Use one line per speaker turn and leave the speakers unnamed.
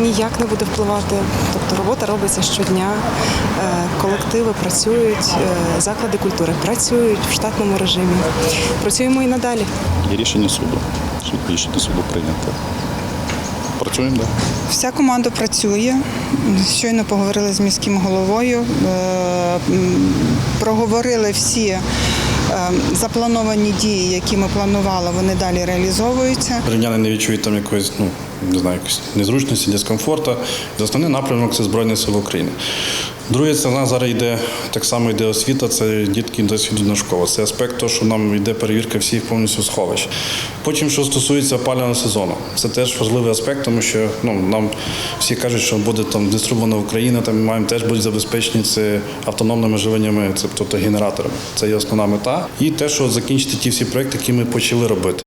ніяк не буде впливати. Тобто робота робиться щодня, е, колективи працюють, е, заклади культури працюють в штатному режимі. Працюємо і надалі.
Є рішення суду. Суд рішення суду прийняте. Працюємо, так.
Вся команда працює. Щойно поговорили з міським головою, е, проговорили всі заплановані дії, які ми планували, вони далі реалізовуються.
Рівняни не відчують там якоїсь, ну не знаю, якоїсь незручності, дискомфорту. Основний напрямок це Збройні Сили України. Друге, це в нас зараз йде так само йде освіта, це дітки досвіду на школу. Це аспект того, що нам йде перевірка всіх повністю сховищ. Потім, що стосується опалювального сезону, це теж важливий аспект, тому що ну, нам всі кажуть, що буде там дистрибована Україна, там ми маємо теж бути забезпечені це автономними живленнями, це тобто генераторами. Це є основна мета. І те, що закінчити ті всі проекти, які ми почали робити.